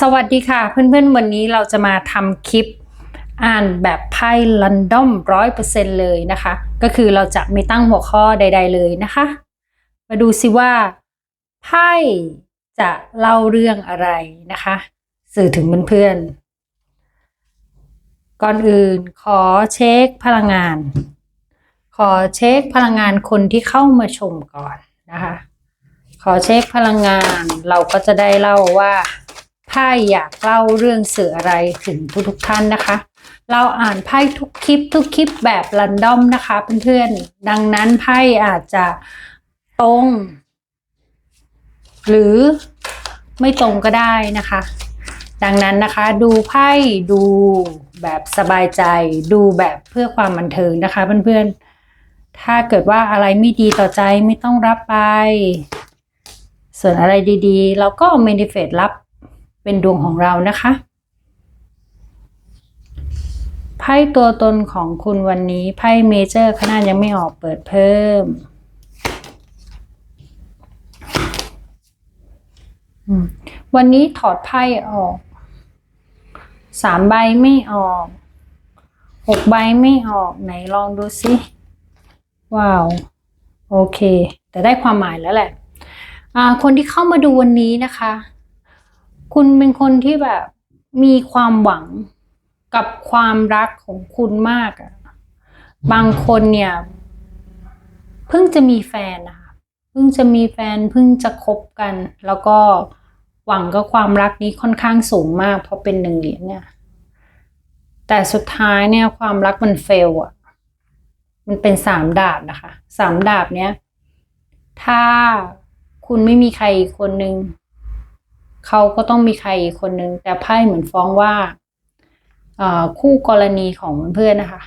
สวัสดีค่ะ เพื่อนๆ วันนี้เราจะมาทำคลิปอ่านแบบไพ่ลันดอมร้อยเปอร์เซ็นเลยนะคะ ก็คือเราจะไม่ตั้งหัวข้อใด ๆเลยนะคะ มาดูสิว่าไพ่จะเล่าเรื่องอะไรนะคะ สื่อถึงเพื่อนๆก่อนอื่นขอเช็คพลังงาน ขอเช็คพลังงานคนที่เข้ามาชมก่อนนะคะ ขอเช็คพลังงานเราก็จะได้เล่าว่า ไพ่อยากเล่าเรื่องสื่ออะไรถึงทุกๆท่านนะคะ เราอ่านไพ่ทุกคลิปทุกคลิปแบบรันดอมนะคะเพื่อนๆ ดังนั้นไพ่อาจจะตรง หรือไม่ตรงก็ได้นะคะ ดังนั้นนะคะ ดูไพ่ดูแบบสบายใจ ดูแบบเพื่อความบันเทิงนะคะเพื่อนๆ ถ้าเกิดว่าอะไรไม่ดีต่อใจไม่ต้องรับไป ส่วนอะไรดีๆ เราก็เมนิเฟตรับ เป็นดวงของเรานะคะ ไพ่ตัวตนของคุณวันนี้ไพ่เมเจอร์ขนาดยังไม่ออกเปิดเพิ่มวันนี้ถอดไพ่ออก สามใบไม่ออก หกใบไม่ออกไหนลองดูสิ ว้าว โอเค แต่ได้ความหมายแล้วแหละ คนที่เข้ามาดูวันนี้นะคะ คุณเป็นคนที่แบบมีความหวังกับความรักของคุณมากอะบางคนเนี่ย เพิ่งจะมีแฟนนะคะเพิ่งจะมีแฟนเพิ่งจะคบกัน แล้วก็หวังกับความรักนี้ค่อนข้างสูงมาก เพราะเป็นหนึ่งเหรียญเนี่ย แต่สุดท้ายเนี่ยความรักมันเฟลอะมันเป็นสามดาบนะคะสามดาบเนี้ยถ้าคุณไม่มีใครอีกคนหนึ่ง เขาก็ต้องมีใครอีกคนนึง แต่ไพ่เหมือนฟ้องว่าคู่กรณีของเพื่อนนะคะ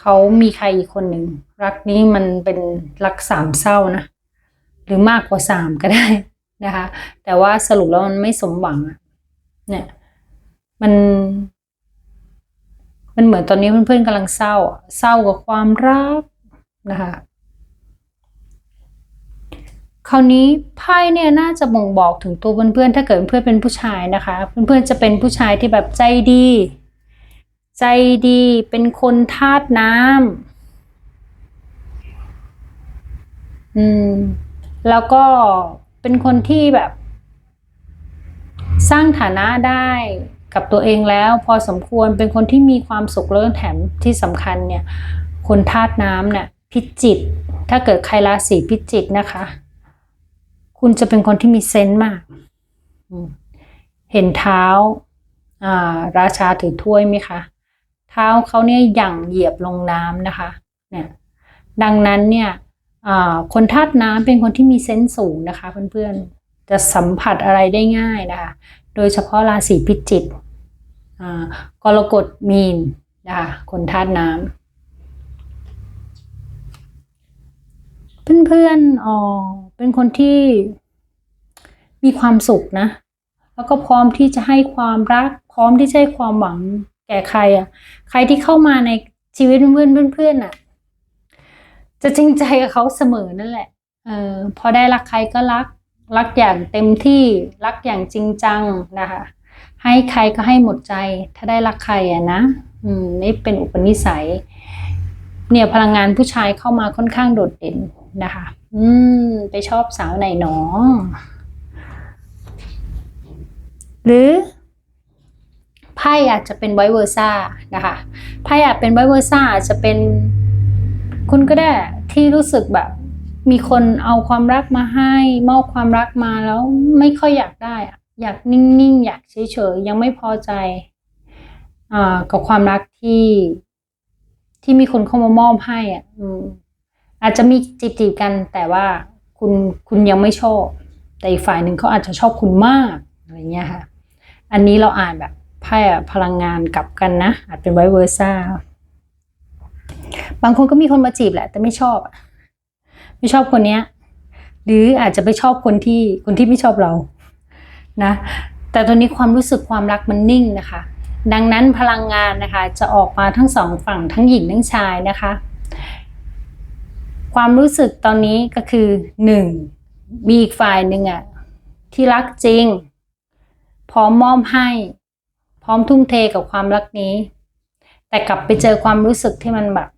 เขามีใครอีกคนหนึ่ง รักนี้มันเป็นรักสามเศร้านะ หรือมากกว่าสามก็ได้นะคะ แต่ว่าสรุปแล้วมันไม่สมหวังอะเนี่ย มัน มันเหมือนตอนนี้เพื่อนๆกำลังเศร้า เศร้ากับความรักนะคะ คราวนี้ไพ่เนี่ยน่าจะบ่งบอกถึงตัวเพื่อนๆ ถ้าเกิดเพื่อนเป็นผู้ชายนะคะ เพื่อนๆจะเป็นผู้ชายที่แบบใจดี ใจดี เป็นคนธาตุน้ำอืม แล้วก็เป็นคนที่แบบ สร้างฐานะได้กับตัวเองแล้ว พอสมควรเป็นคนที่มีความสุขแล้วแถมที่สำคัญเนี่ย คนธาตุน้ำเนี่ยพิจิต ถ้าเกิดใครราศีพิจิกนะคะ คุณจะเป็นคนที่มีเซนส์มากอืมเห็นเท้าอ่าราชาถือถ้วยไหมคะ เท้าเขาเนี่ยหยั่งเหยียบลงน้ำนะคะ เนี่ย ดังนั้นเนี่ยอ่าคนธาตุน้ำเป็นคนที่มีเซนส์สูงนะคะ เพื่อนๆ จะสัมผัสอะไรได้ง่ายนะคะ โดยเฉพาะราศีพิจิกอ่ากรกฎมีนนะคะ คนธาตุน้ำเพื่อนๆอ๋อ เป็นคนที่มีความสุขนะ แล้วก็พร้อมที่จะให้ความรัก พร้อมที่จะให้ความหวังแก่ใครอะ่ะ ใครที่เข้ามาในชีวิตเพื่อนเพื่อนๆอะ จะจริงใจกับเขาเสมอนั่นแหละ เออพอได้รักใครก็รัก รักอย่างเต็มที่ รักอย่างจริงจังนะคะ ให้ใครก็ให้หมดใจ ถ้าได้รักใครอะนะ อืม นี่เป็นอุปนิสัย เนี่ยพลังงานผู้ชายเข้ามาค่อนข้างโดดเด่นนะคะ อืม ไปชอบสาวไหนหนอ หรือไพ่อาจจะเป็นไวเวอร์ซ่านะคะไพ่อาจเป็นไวเวอร์ซ่าอาจจะเป็น คุณก็ได้ที่รู้สึกแบบ มีคนเอาความรักมาให้ มอบความรักมาแล้วไม่ค่อยอยากได้อะอยากนิ่งๆ อยากเฉยๆ ยังไม่พอใจอกับความรักที่ที่มีคนเข้ามามอบให้อะ อืม อาจจะมีจีบจีบกันแต่ว่าคุณคุณยังไม่ชอบ แต่อีกฝ่ายหนึ่งเขาอาจจะชอบคุณมากอะไรเงี้ยค่ะ อันนี้เราอ่านแบบไพ่พลังงานกลับกันนะ อาจเป็นไวเวอร์ซ่าบางคนก็มีคนมาจีบแหละ แต่ไม่ชอบ ไม่ชอบคนเนี้ย หรืออาจจะไปชอบคนที่คนที่ไม่ชอบเรานะ แต่ตอนนี้ความรู้สึกความรักมันนิ่งนะคะ ดังนั้นพลังงานนะคะ จะออกมาทั้งสองฝั่งทั้งหญิงทั้งชายนะคะ ความรู้สึกตอนนี้ก็คือหนึ่งมีอีกฝ่ายหนึ่งอะที่รักจริง พร้อมมอบให้ พร้อมทุ่มเทกับความรักนี้ แต่กลับไปเจอความรู้สึกที่มันแบบ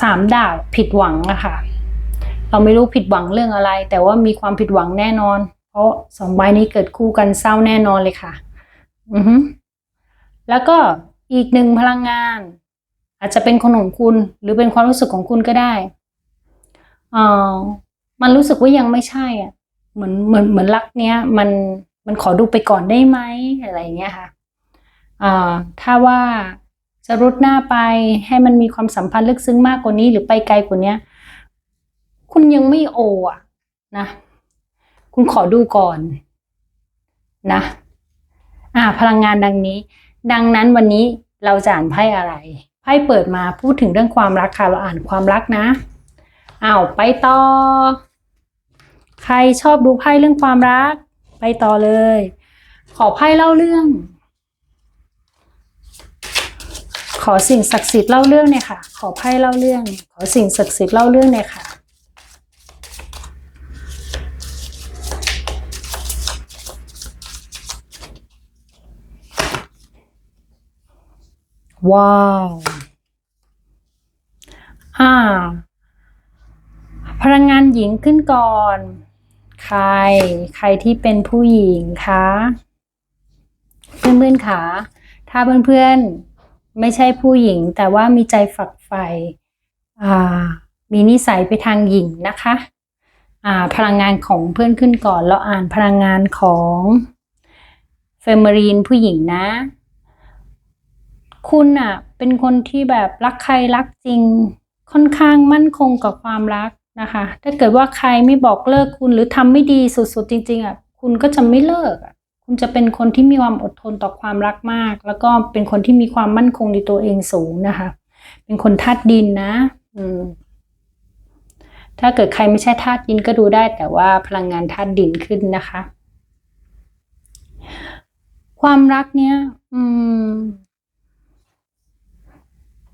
สามดาวผิดหวังอะค่ะ เราไม่รู้ผิดหวังเรื่องอะไร แต่ว่ามีความผิดหวังแน่นอน เพราะสองใบนี้เกิดคู่กันเศร้าแน่นอนเลยค่ะ อือฮึแล้วก็อีกหนึ่งพลังงาน อาจจะเป็นคนของคุณหรือเป็นความรู้สึกของคุณก็ได้ เออมันรู้สึกว่ายังไม่ใช่อะ เหมือนเหมือนเหมือนรักเนี้ย มันมันขอดูไปก่อนได้ไหมอะไรอย่างเงี้ยค่ะอ่าถ้าว่าจะรุดหน้าไปให้มันมีความสัมพันธ์ลึกซึ้งมากกว่านี้หรือไปไกลกว่านี้คุณยังไม่โออะนะ คุณขอดูก่อนนะอ่าพลังงานดังนี้ ดังนั้นวันนี้เราจะอ่านไพ่อะไร ไพ่เปิดมาพูดถึงเรื่องความรักค่ะ เราอ่านความรักนะ อ้าวไปต่อ ใครชอบดูไพ่เรื่องความรัก ไปต่อเลย ขอไพ่เล่าเรื่อง ขอสิ่งศักดิ์สิทธิ์เล่าเรื่องเนี่ยค่ะ ขอไพ่เล่าเรื่อง ขอสิ่งศักดิ์สิทธิ์เล่าเรื่องเนี่ยค่ะว้าว อ่า พลังงานหญิงขึ้นก่อน ใคร ใครที่เป็นผู้หญิงคะเพื่อนๆคะถ้าเพื่อนๆไม่ใช่ผู้หญิง แต่ว่ามีใจฝักใฝ่มีนิสัยไปทางหญิงนะคะพลังงานของเพื่อนขึ้นก่อน เราอ่านพลังงานของเฟม i รีนผู้หญิงนะ คุณอะเป็นคนที่แบบรักใครรักจริง ค่อนข้างมั่นคงกับความรัก นะคะ ถ้าเกิดว่าใครไม่บอกเลิกคุณหรือทำไม่ดีสุดๆจริง ๆอะคุณก็จะไม่เลิกอะคุณจะเป็นคนที่มีความอดทนต่อความรักมาก แล้วก็เป็นคนที่มีความมั่นคงในตัวเองสูงนะคะ เป็นคนธาตุดินนะ อืมถ้าเกิดใครไม่ใช่ธาตุดินก็ดูได้ แต่ว่าพลังงานธาตุดินขึ้นนะคะ ความรักเนี้ย อืม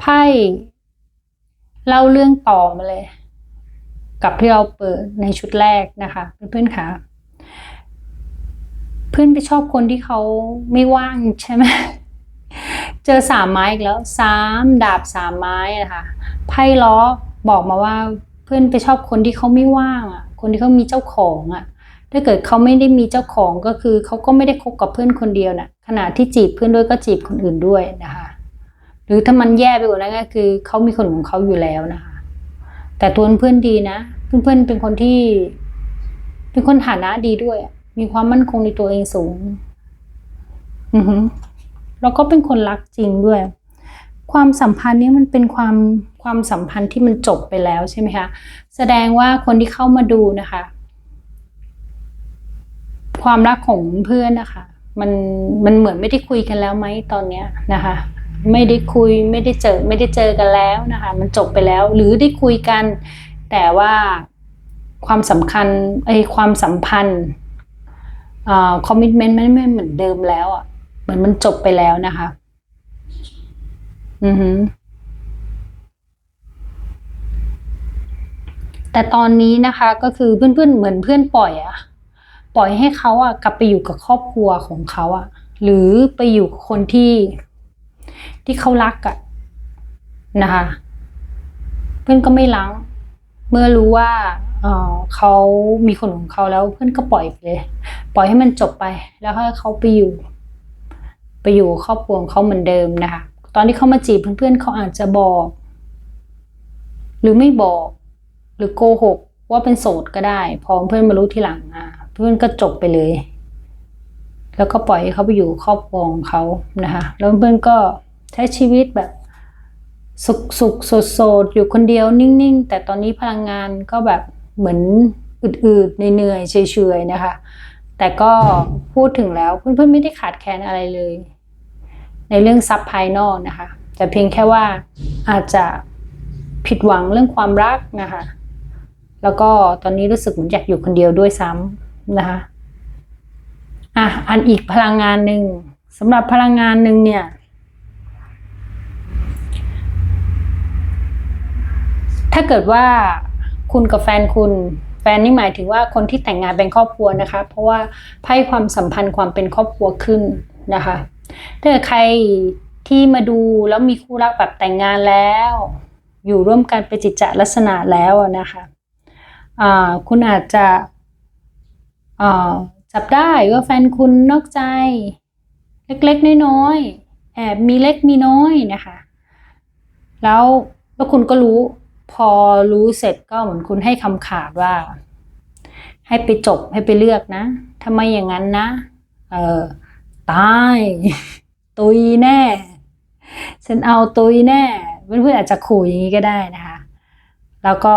ไพ่เล่าเรื่องต่อมาเลย กับที่เราเปิดในชุดแรกนะคะเพื่อนๆค่ะ เพื่อนไปชอบคนที่เขาไม่ว่างใช่ไหมเจอสามไม้อีกแล้วสามดาบสามไม้นะคะไพ่ล้อบอกมาว่าเพื่อนไปชอบคนที่เขาไม่ว่างอะ คนที่เขามีเจ้าของอะ ถ้าเกิดเขาไม่ได้มีเจ้าของก็คือเขาก็ไม่ได้คบกับเพื่อนคนเดียวน่ะขณะที่จีบเพื่อนด้วยก็จีบคนอื่นด้วยนะคะ หรือถ้ามันแย่ไปกว่านั้นก็คือเขามีคนของเขาอยู่แล้วนะคะ แต่ตัวเพื่อนดีนะ เพื่อนๆเป็นคนที่ เป็นคนฐานะดีด้วย มีความมั่นคงในตัวเองสูง อือฮึแล้วก็เป็นคนรักจริงด้วย ความสัมพันธ์นี้มันเป็นความความสัมพันธ์ที่มันจบไปแล้วใช่ไหมคะ แสดงว่าคนที่เข้ามาดูนะคะ ความรักของเพื่อนนะคะ มันมันเหมือนไม่ได้คุยกันแล้วไหมตอนเนี้ยนะคะไม่ได้คุยไม่ได้เจอไม่ได้เจอกันแล้วนะคะ มันจบไปแล้ว หรือได้คุยกัน แต่ว่าความสำคัญไอ้ความสัมพันธ์อ่าคอมมิชเมนต์มันไม่เหมือนเดิมแล้วอะเหมือนมันจบไปแล้วนะคะ อือฮึแต่ตอนนี้นะคะก็คือเพื่อนๆเหมือนเพื่อนปล่อยอะปล่อยให้เขาอะกลับไปอยู่กับครอบครัวของเขาอะหรือไปอยู่กับคนที่ที่เขารักอะนะคะ เพื่อนก็ไม่ล้าง เมื่อรู้ว่าเขามีคนของเขาแล้วเพื่อนก็ปล่อยไปเลย ปล่อยให้มันจบไป แล้วให้เขาไปอยู่ ไปอยู่ครอบครัวของเขาเหมือนเดิมนะคะ ตอนที่เขามาจีบเพื่อนๆเขาอาจจะบอก หรือไม่บอก หรือโกหก ว่าเป็นโสดก็ได้ พอเพื่อนมารู้ทีหลังอะ เพื่อนก็จบไปเลย แล้วก็ปล่อยให้เขาไปอยู่ครอบครัวของเขานะคะ แล้วเพื่อนก็ใช้ชีวิตแบบ สุขสุขโสดสดอยู่คนเดียวนิ่ง ๆ แต่ตอนนี้พลังงานก็แบบเหมือนอืดๆเหนื่อยๆเฉยๆนะคะ แต่ก็พูดถึงแล้วเพื่อนๆไม่ได้ขาดแคลนอะไรเลย ในเรื่องทรัพย์ภายนอกนะคะ แต่เพียงแค่ว่าอาจจะผิดหวังเรื่องความรักนะคะ แล้วก็ตอนนี้รู้สึกเหมือนอยากอยู่คนเดียวด้วยซ้ำนะคะอะอันอีกพลังงานหนึ่งสำหรับพลังงานหนึ่งเนี่ย ถ้าเกิดว่าคุณกับแฟนคุณแฟนนี่หมายถึงว่าคนที่แต่งงานเป็นครอบครัวนะคะ เพราะว่าไพ่ความสัมพันธ์ความเป็นครอบครัวขึ้นนะคะถ้าเกิดใครที่มาดูแล้วมีคู่รักแบบแต่งงานแล้ว อยู่ร่วมกันเป็นจิตจะลักษณะแล้วนะคะอ่าคุณอาจจะจับได้ว่าแฟนคุณนอกใจ เล็กๆน้อยๆแอบมีเล็กมีน้อยนะคะ แล้วแล้วคุณก็รู้ พอรู้เสร็จก็เหมือนคุณให้คำขาดว่า ให้ไปจบให้ไปเลือกนะทำไมอย่างนั้นนะ เออตายตุยแน่ ฉันเอาตุยแน่เพื่อนๆอาจจะขู่อย่างนี้ก็ได้นะคะ แล้วก็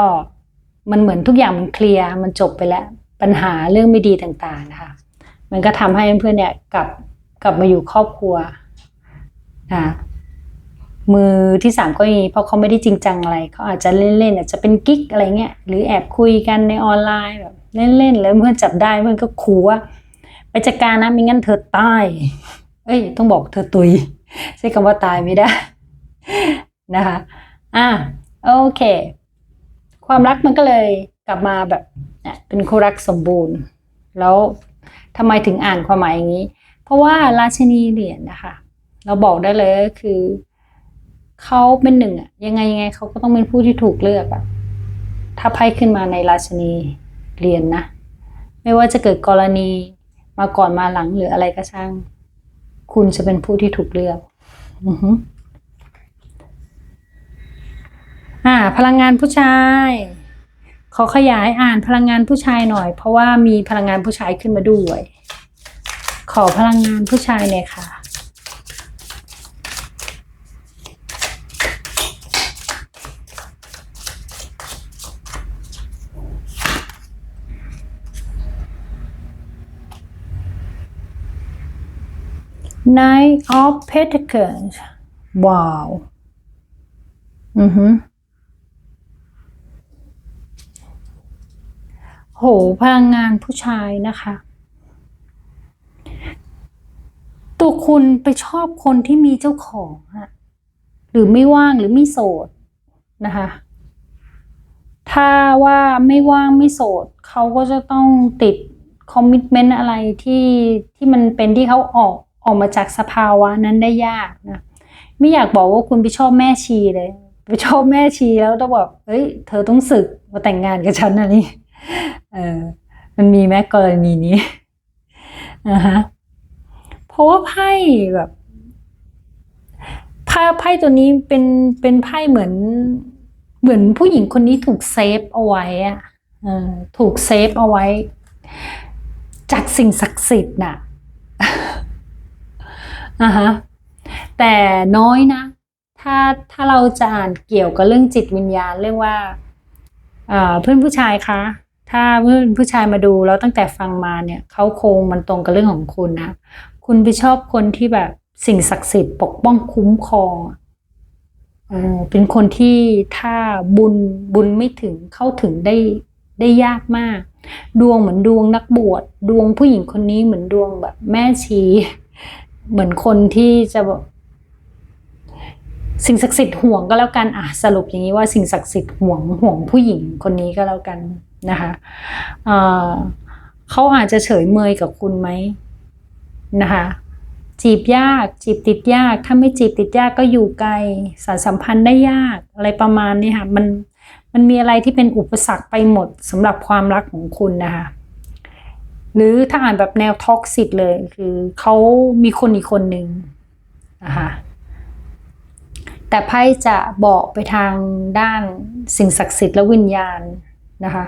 มันเหมือนทุกอย่างมันเคลียร์มันจบไปแล้ว ปัญหาเรื่องไม่ดีต่างๆนะคะ มันก็ทำให้เพื่อนๆเนี่ยกลับกลับมาอยู่ครอบครัวนะ มือที่สามก็มีเพราะเขาไม่ได้จริงจังอะไรเขาอาจจะเล่นๆอาจจะเป็นกิ๊กอะไรเงี้ยหรือแอบคุยกันในออนไลน์แบบเล่นๆแล้วเพื่อนจับได้เพื่อนก็ขู่ว่าไปจัดการนะไม่งั้นเธอตายเอ้ยต้องบอกเธอตุยใช้คำว่าตายไม่ได้นะคะอะโอเค ความรักมันก็เลยกลับมาแบบเนี่ยเป็นคู่รักสมบูรณ์ แล้วทำไมถึงอ่านความหมายอย่างนี้ เพราะว่าราชินีเหรียญนะคะ เราบอกได้เลยก็คือ เขาเป็นหนึ่งอะยังไงยังไงเขาก็ต้องเป็นผู้ที่ถูกเลือกอะถ้าไพ่ขึ้นมาในราชนีเหรียญนะไม่ว่าจะเกิดกรณีมาก่อนมาหลังหรืออะไรก็ช่าง คุณจะเป็นผู้ที่ถูกเลือกอือฮึอ่า พลังงานผู้ชายขอขยายอ่านพลังงานผู้ชายหน่อย เพราะว่ามีพลังงานผู้ชายขึ้นมาด้วย ขอพลังงานผู้ชายหน่ยค่ะ Nine of Pentacles ว้าว อือฮึโห พลังงานผู้ชายนะคะ ตัวคุณไปชอบคนที่มีเจ้าของอะหรือไม่ว่างหรือไม่โสดนะคะ ถ้าว่าไม่ว่างไม่โสด เขาก็จะต้องติดคอมมิชเมนต์อะไรที่ที่มันเป็นที่เขาออก ออกมาจากสภาวะนั้นได้ยากนะไม่อยากบอกว่าคุณไปชอบแม่ชีเลยไปชอบแม่ชีแล้วต้องบอกเฮ้ย เธอต้องศึกมาแต่งงานกับฉันนะนี่เออมันมีแม้กรณีนี้อ่าฮะเพราะว่าไพ่แบบไพ่ไพ่ตัวนี้เป็นเป็นไพ่เหมือน เหมือนผู้หญิงคนนี้ถูกเซฟเอาไว้อะถูกเซฟเอาไว้ จากสิ่งศักดิ์สิทธิ์น่ะ อ่าฮะแต่น้อยนะ ถ้าถ้าเราจะอ่านเกี่ยวกับเรื่องจิตวิญญาณเรื่องว่าเพื่อนผู้ชายคะ ถ้าเพื่อนผู้ชายมาดูแล้วตั้งแต่ฟังมาเนี่ยเขาโคงมันตรงกับเรื่องของคุณนะ คุณไปชอบคนที่แบบสิ่งศักดิ์สิทธิ์ปกป้องคุ้มครองเป็นคนที่ถ้าบุญบุญไม่ถึงเข้าถึงได้ได้ยากมาก ดวงเหมือนดวงนักบวชดวงผู้หญิงคนนี้เหมือนดวงแบบแม่ชี เหมือนคนที่จะสิ่งศักดิ์สิทธิ์ห่วงก็แล้วกันอะสรุปอย่างนี้ว่าสิ่งศักดิ์สิทธิ์ห่วงห่วงผู้หญิงคนนี้ก็แล้วกันนะคะเอ่อเขาอาจจะเฉยเมยกับคุณไหมนะคะจีบยากจีบติดยาก ถ้าไม่จีบติดยากก็อยู่ไกลสารสัมพันธ์ได้ยากอะไรประมาณนี้ค่ะมันมันมีอะไรที่เป็นอุปสรรคไปหมดสำหรับความรักของคุณนะคะ หรือถ้าอ่านแบบแนวท็อกซิกเลยคือเขามีคนอีกคนหนึ่งนะคะแต่ไพ่จะบอกไปทางด้านสิ่งศักดิ์สิทธิ์และวิญญาณนะคะ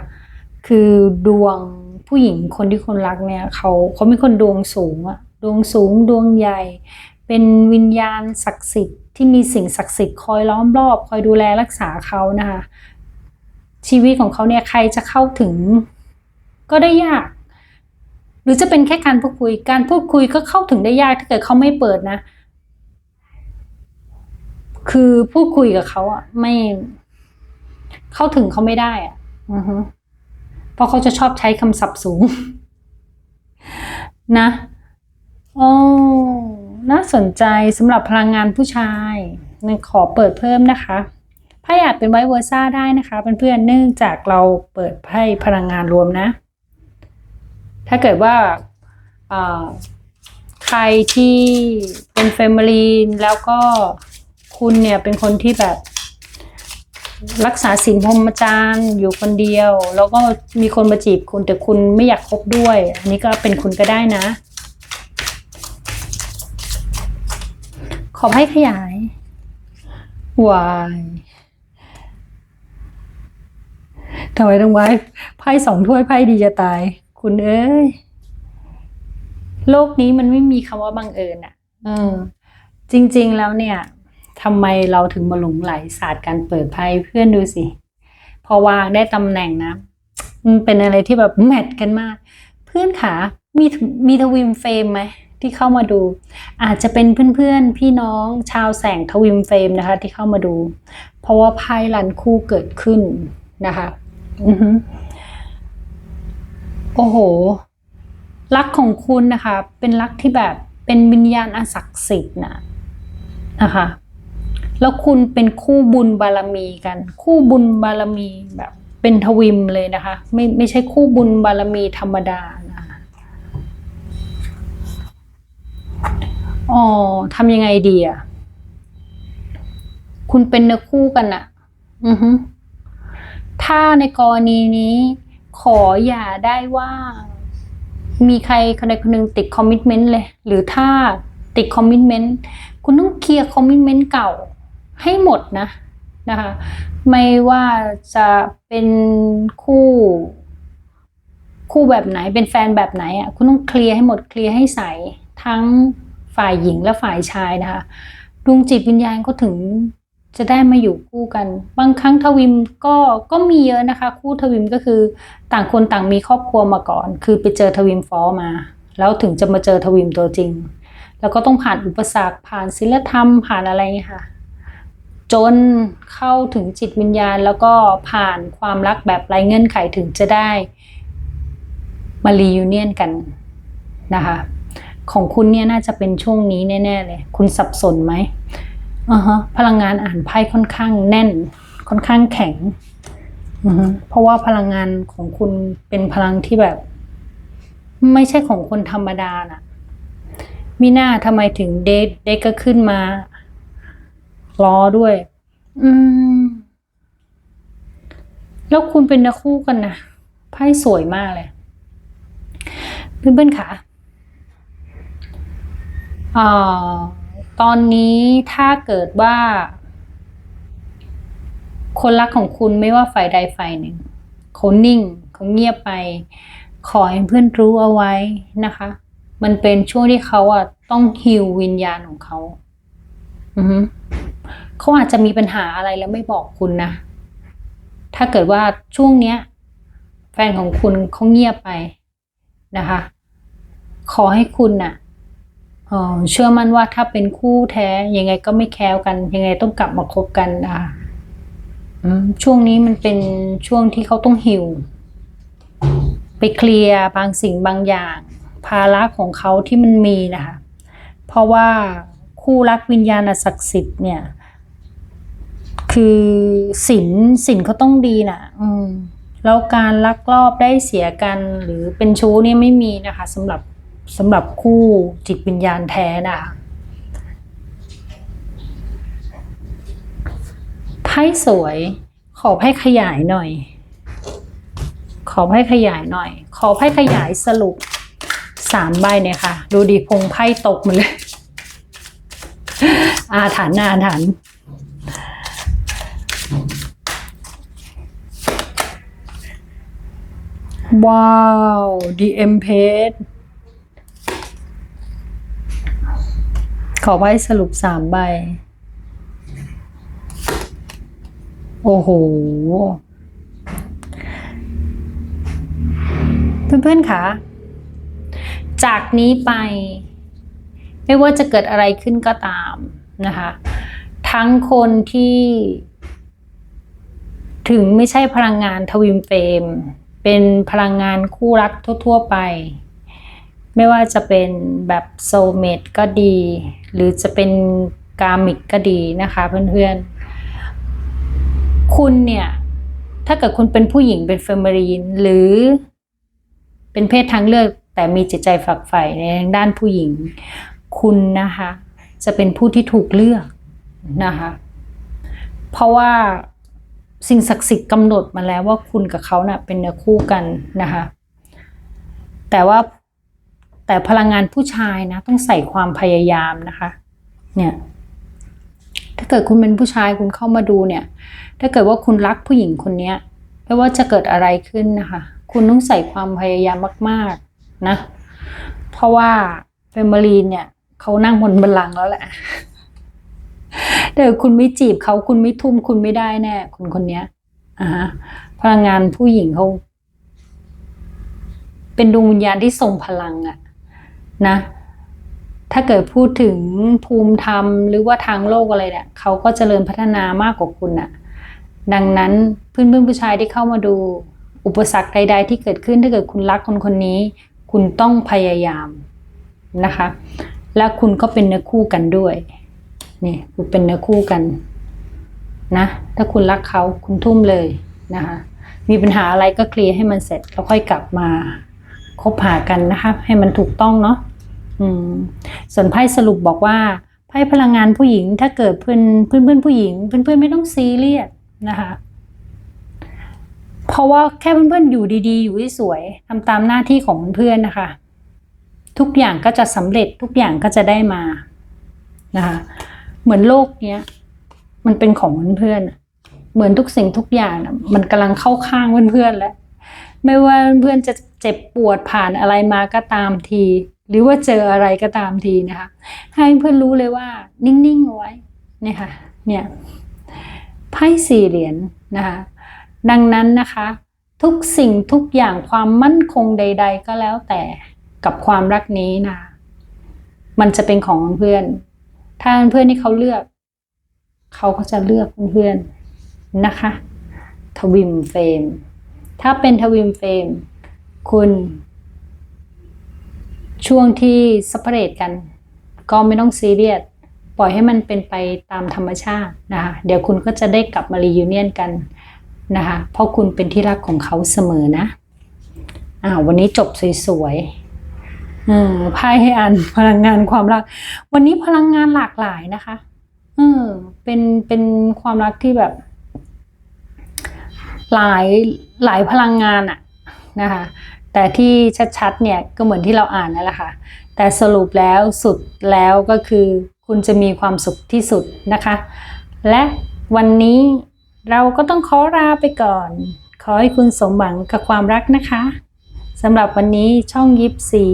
คือดวงผู้หญิงคนที่คนรักเนี่ยเขาเขาเป็นคนดวงสูงอะดวงสูงดวงใหญ่ เป็นวิญญาณศักดิ์สิทธิ์ที่มีสิ่งศักดิ์สิทธิ์คอยล้อมรอบ คอยดูแลรักษาเขานะคะชีวิตของเขาเนี่ยใครจะเข้าถึงก็ได้ยาก รือจะเป็นแค่การพูดคุย การพูดคุยก็เข้าถึงได้ยากถ้าเกิดเขาไม่เปิดนะ คือพูดคุยกับเขาอะไม่ เข้าถึงเขาไม่ได้อะอือฮึเพราะเขาจะชอบใช้คำศัพท์สูง นะโอ้น่าสนใจสำหรับพลังงานผู้ชายขอเปิดเพิ่มนะคะพ่ไพ่อาจเป็นไวเวอร์ซ่าได้นะคะเพื่อนๆเนื่องจากเราเปิดไพ่พลังงานรวมนะ ถ้าเกิดว่าใครที่เป็นแฟมิลีนแล้วก็คุณเนี่ยเป็นคนที่แบบรักษาศีลพรหมจารย์อยู่คนเดียว แล้วก็มีคนมาจีบคุณแต่คุณไม่อยากคบด้วย อันนี้ก็เป็นคุณก็ได้นะ ขอให้ขยายวายทำไมต้องไว้ไพ่สองถ้วยไพ่ดีจะตาย คุณเอ้ยโลกนี้มันไม่มีคำว่าบังเอิญอะเออ จริง ๆ แล้วเนี่ยทำไมเราถึงมาหลงไหลศาสตร์การเปิดไพ่เพื่อนดูสิ พอวางได้ตำแหน่งนะมันเป็นอะไรที่แบบแมทกันมาก เพื่อนขามีมีทวิมเฟรมไหมที่เข้ามาดู อาจจะเป็นเพื่อนๆ พี่น้องชาวแสงทวิมเฟรมนะคะ ที่เข้ามาดู เพราะว่าไพ่รันคู่เกิดขึ้นนะคะ อือฮึ โอ้โห รักของคุณนะคะ เป็นรักที่แบบเป็นวิญญาณอันศักดิ์สิทธิ์นะนะคะ แล้วคุณเป็นคู่บุญบารมีกัน คู่บุญบารมีแบบเป็นทวิมเลยนะคะ ไม่ไม่ใช่คู่บุญบารมีธรรมดานะอ๋อทำยังไงดีอะคุณเป็นเนื้อคู่กันอะอือฮึถ้าในกรณีนี้ ขออย่าได้ว่า มีใครคนใดคนหนึ่งติดคอมมิชเมนต์เลย หรือถ้าติดคอมมิชเมนต์คุณต้องเคลียร์คอมมิชเมนต์เก่าให้หมดนะนะคะ ไม่ว่าจะเป็นคู่ คู่แบบไหนเป็นแฟนแบบไหนอะคุณต้องเคลียร์ให้หมดเคลียร์ให้ใสทั้งฝ่ายหญิงและฝ่ายชายนะคะดวงจิตวิญญาณก็ถึง จะได้มาอยู่คู่กัน บางครั้งทวิมก็ก็มีเยอะนะคะ คู่ทวิมก็คือต่างคนต่างมีครอบครัวมาก่อน คือไปเจอทวิมฟอมา แล้วถึงจะมาเจอทวิมตัวจริง แล้วก็ต้องผ่านอุปสรรคผ่านศีลธรรมผ่านอะไรเงี้ค่ะ จนเข้าถึงจิตวิญญาณ แล้วก็ผ่านความรักแบบไร้เงื่อนไขถึงจะได้มารียูเนียนกันนะคะ ของคุณเนี่ยน่าจะเป็นช่วงนี้แน่ ๆ เลย คุณสับสนไหม อ่าฮะพลังงานอ่านไพ่ค่อนข้างแน่น ค่อนข้างแข็งอือฮึเพราะว่าพลังงานของคุณเป็นพลังที่แบบ ไม่ใช่ของคนธรรมดาน่ะมิน่าทำไมถึงเดทเดทก็ขึ้นมาล้อด้วย อืม แล้วคุณเป็นนักคู่กันนะไพ่สวยมากเลยเพื่อนๆค่ะอ่า ตอนนี้ถ้าเกิดว่า คนรักของคุณไม่ว่าฝ่ายใดฝ่ายหนึ่งเขานิ่งเขาเงียบไป ขอให้เพื่อนรู้เอาไว้นะคะ มันเป็นช่วงที่เขาอะต้องฮิววิญญาณของเขาอือเขาอาจจะมีปัญหาอะไรแล้วไม่บอกคุณนะ ถ้าเกิดว่าช่วงเนี้ย แฟนของคุณเขาเงียบไปนะคะ ขอให้คุณน่ะเอ่อ เชื่อมั่นว่าถ้าเป็นคู่แท้ยังไงก็ไม่แคล้วกัน ยังไงต้องกลับมาคบกันอะช่วงนี้มันเป็นช่วงที่เขาต้องหิว ไปเคลียร์บางสิ่งบางอย่าง ภาระของเขาที่มันมีนะคะเพราะว่าคู่รักวิญญาณศักดิ์สิทธิ์เนี่ย คือศีลศีลเขาต้องดีน่ะ อืมแล้วการลักลอบได้เสียกันหรือเป็นชู้เนี่ยไม่มีนะคะสำหรับ สำหรับคู่จิตวิญญาณแท้นะคะไพ่สวย ขอไพ่ขยายหน่อย ขอไพ่ขยายหน่อย ขอไพ่ขยายสรุปสามใบเนี่ยค่ะ ดูดีพงไพ่ตกหมาเลย อาถรรพ์อาถรรพ์ว้าว DM page อไว้สรุปสามใบ โอ้โห เพื่อนๆคะจากนี้ไป ไม่ว่าจะเกิดอะไรขึ้นก็ตามนะคะ ทั้งคนที่ ถึงไม่ใช่พลังงานทวิมเฟม เป็นพลังงานคู่รักทั่ว ๆ ไป ไม่ว่าจะเป็นแบบโซเมตก็ดี หรือจะเป็นกามิกก็ดีนะคะเพื่อนๆ คุณเนี่ย ถ้าเกิดคุณเป็นผู้หญิงเป็นเฟม i รีนหรือเป็นเพศทางเลือกแต่มีจิตใจฝักใฝ่ในทางด้านผู้หญิง คุณนะคะ จะเป็นผู้ที่ถูกเลือกนะคะ เพราะว่าสิ่งศักดิ์สิทธิ์กำหนดมาแล้วว่าคุณกับเขาเน่ะเป็นเนื้อคู่กันนะคะ แต่ว่า แต่พลังงานผู้ชายนะต้องใส่ความพยายามนะคะ เนี่ยถ้าเกิดคุณเป็นผู้ชายคุณเข้ามาดูเนี่ย ถ้าเกิดว่าคุณรักผู้หญิงคนเนี้ยไม่ว่าจะเกิดอะไรขึ้นนะคะ คุณต้องใส่ความพยายามมาก ๆนะ เพราะว่าเฟม i รีนเนี่ยเขานั่งบนบัลลังแล้วแหละแต่คุณไม่จีบเขาคุณไม่ทุ่มคุณไม่ได้แน่คนคนนี้อ่าพลังงานผู้หญิงเขาเป็นดวงวิญญาณที่ทรงพลังอะ นะ ถ้าเกิดพูดถึงภูมิธรรมหรือว่าทางโลกอะไรเนี่ยเขาก็เจริญพัฒนามากกว่าคุณอะดังนั้นเพื่อนเพื่อนผู้ชายที่เข้ามาดูอุปสรรคใด ๆ ที่เกิดขึ้นถ้าเกิดคุณรักคนคนนี้ คุณต้องพยายามนะคะ และคุณก็เป็นเนื้อคู่กันด้วยนี่คุณเป็นเนื้อคู่กันนะ ถ้าคุณรักเขาคุณทุ่มเลยนะคะ มีปัญหาอะไรก็เคลียร์ให้มันเสร็จแล้วค่อยกลับมาคบหากันนะคะ ให้มันถูกต้องเนาะ ส่วนไพ่สรุปบอกว่าไพ่พลังงานผู้หญิงถ้าเกิดเพื่อนเพื่อนเพื่อนผู้หญิง เพื่อนเพื่อนไม่ต้องซีเรียสนะคะเพราะว่าแค่เพื่อนๆอยู่ดีๆ อยู่ที่สวยทำตามหน้าที่ของเพื่อนๆนะคะ ทุกอย่างก็จะสำเร็จทุกอย่างก็จะได้มานะคะเหมือนโลกเนี้ยมันเป็นของเพื่อนๆเหมือนทุกสิ่งทุกอย่างมันกำลังเข้าข้างเพื่อนๆแล้ว ไม่ว่าเพื่อนจะเจ็บปวดผ่านอะไรมาก็ตามที หรือว่าเจออะไรก็ตามทีนะคะ ให้เพื่อนรู้เลยว่า นิ่งๆเอาไว้เนี่ยค่ะเนี่ยไพ่สี่เหรียญนะคะดังนั้นนะคะ ทุกสิ่งทุกอย่างความมั่นคงใด ๆ ก็แล้วแต่กับความรักนี้นะคะมันจะเป็นของเพื่อน ถ้าเพื่อนที่เขาเลือก เขาก็จะเลือกเพื่อนๆนะคะทวิมเฟรมถ้าเป็นทวิมเฟรมคุณ ช่วงที่สเปรตกัน ก็ไม่ต้องซีเรียสปล่อยให้มันเป็นไปตามธรรมชาตินะคะเดี๋ยวคุณก็จะได้กลับมารียูเนียนกันนะคะเพราะคุณเป็นที่รักของเขาเสมอนะอ่าวันนี้จบสวยๆเออไพ่ให้อ่านพลังงานความรัก วันนี้พลังงานหลากหลายนะคะเออเป็นเป็นความรักที่แบบ หลายหลายพลังงานอะนะคะ แต่ที่ชัดๆเนี่ยก็เหมือนที่เราอ่านนั่นแหละค่ะแต่สรุปแล้วสุดแล้วก็คือ คุณจะมีความสุขที่สุดนะคะ และวันนี้เราก็ต้องขอลาไปก่อน ขอให้คุณสมหวังกับความรักนะคะสำหรับวันนี้ช่องยิปซี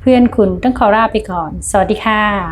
เพื่อนคุณต้องขอลาไปก่อน สวัสดีค่ะ